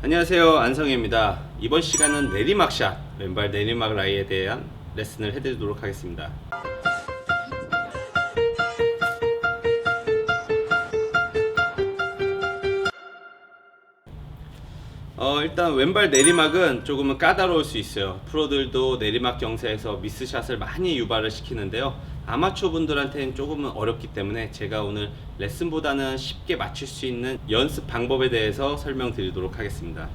안녕하세요. 안성혜입니다. 이번 시간은 내리막샷 왼발 내리막 라이에 대한 레슨을 해드리도록 하겠습니다 어, 일단 왼발 내리막은 조금은 까다로울 수 있어요. 프로들도 내리막 경사에서 미스샷을 많이 유발을 시키는데요. 아마추어 분들한테는 조금은 어렵기 때문에 제가 오늘 레슨보다는 쉽게 맞출 수 있는 연습 방법에 대해서 설명드리도록 하겠습니다.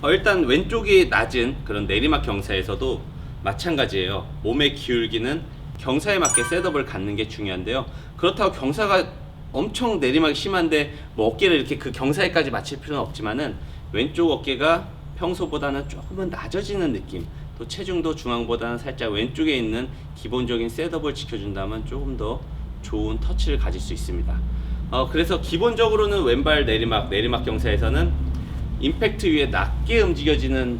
어, 일단 왼쪽이 낮은 그런 내리막 경사에서도 마찬가지예요. 몸의 기울기는 경사에 맞게 셋업을 갖는 게 중요한데요. 그렇다고 경사가 엄청 내리막이 심한데 뭐 어깨를 이렇게 그 경사에까지 맞출 필요는 없지만은 왼쪽 어깨가 평소보다는 조금은 낮아지는 느낌. 또 체중도 중앙보다는 살짝 왼쪽에 있는 기본적인 셋업을 지켜준다면 조금 더 좋은 터치를 가질 수 있습니다. 어, 그래서 기본적으로는 왼발 내리막, 내리막 경사에서는 임팩트 위에 낮게 움직여지는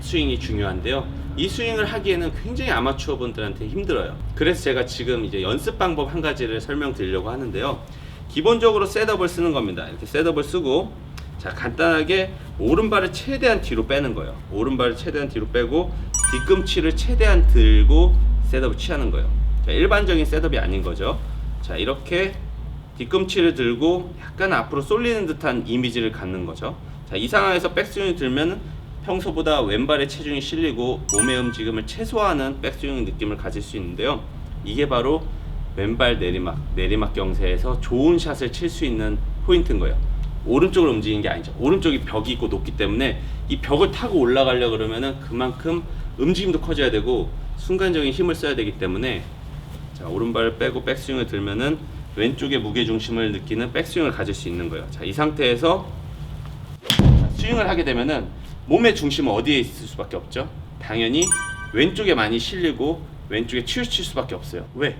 스윙이 중요한데요. 이 스윙을 하기에는 굉장히 아마추어 분들한테 힘들어요. 그래서 제가 지금 이제 연습 방법 한 가지를 설명드리려고 하는데요. 기본적으로 셋업을 쓰는 겁니다. 이렇게 셋업을 쓰고 자 간단하게 오른발을 최대한 뒤로 빼는 거예요. 오른발을 최대한 뒤로 빼고 뒤꿈치를 최대한 들고 셋업을 취하는 거예요. 자, 일반적인 셋업이 아닌 거죠. 자 이렇게 뒤꿈치를 들고 약간 앞으로 쏠리는 듯한 이미지를 갖는 거죠. 자, 이 상황에서 백스윙을 들면 평소보다 왼발의 체중이 실리고 몸의 움직임을 최소화하는 백스윙 느낌을 가질 수 있는데요. 이게 바로 왼발 내리막, 내리막 경사에서 좋은 샷을 칠 수 있는 포인트인 거예요. 오른쪽으로 움직이는 게 아니죠. 오른쪽이 벽이 있고 높기 때문에 이 벽을 타고 올라가려 그러면은 그만큼 움직임도 커져야 되고 순간적인 힘을 써야 되기 때문에 자, 오른발을 빼고 백스윙을 들면은 왼쪽의 무게 중심을 느끼는 백스윙을 가질 수 있는 거예요. 자, 이 상태에서 자, 스윙을 하게 되면은 몸의 중심은 어디에 있을 수밖에 없죠? 당연히 왼쪽에 많이 실리고 왼쪽에 치우칠 수밖에 없어요. 왜?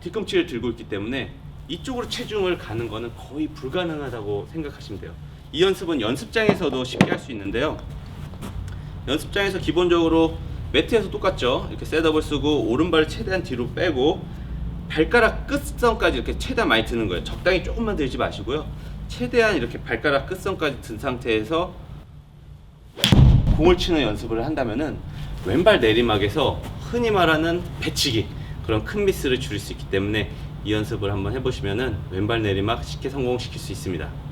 뒤꿈치를 들고 있기 때문에 이쪽으로 체중을 가는 거는 거의 불가능하다고 생각하시면 돼요. 이 연습은 연습장에서도 쉽게 할 수 있는데요. 연습장에서 기본적으로 매트에서 똑같죠. 이렇게 셋업을 쓰고 오른발을 최대한 뒤로 빼고 발가락 끝선까지 이렇게 최대한 많이 드는 거예요. 적당히 조금만 들지 마시고요. 최대한 이렇게 발가락 끝선까지 든 상태에서 공을 치는 연습을 한다면은 왼발 내리막에서 흔히 말하는 배치기 그런 큰 미스를 줄일 수 있기 때문에 이 연습을 한번 해보시면은 왼발 내리막 쉽게 성공시킬 수 있습니다.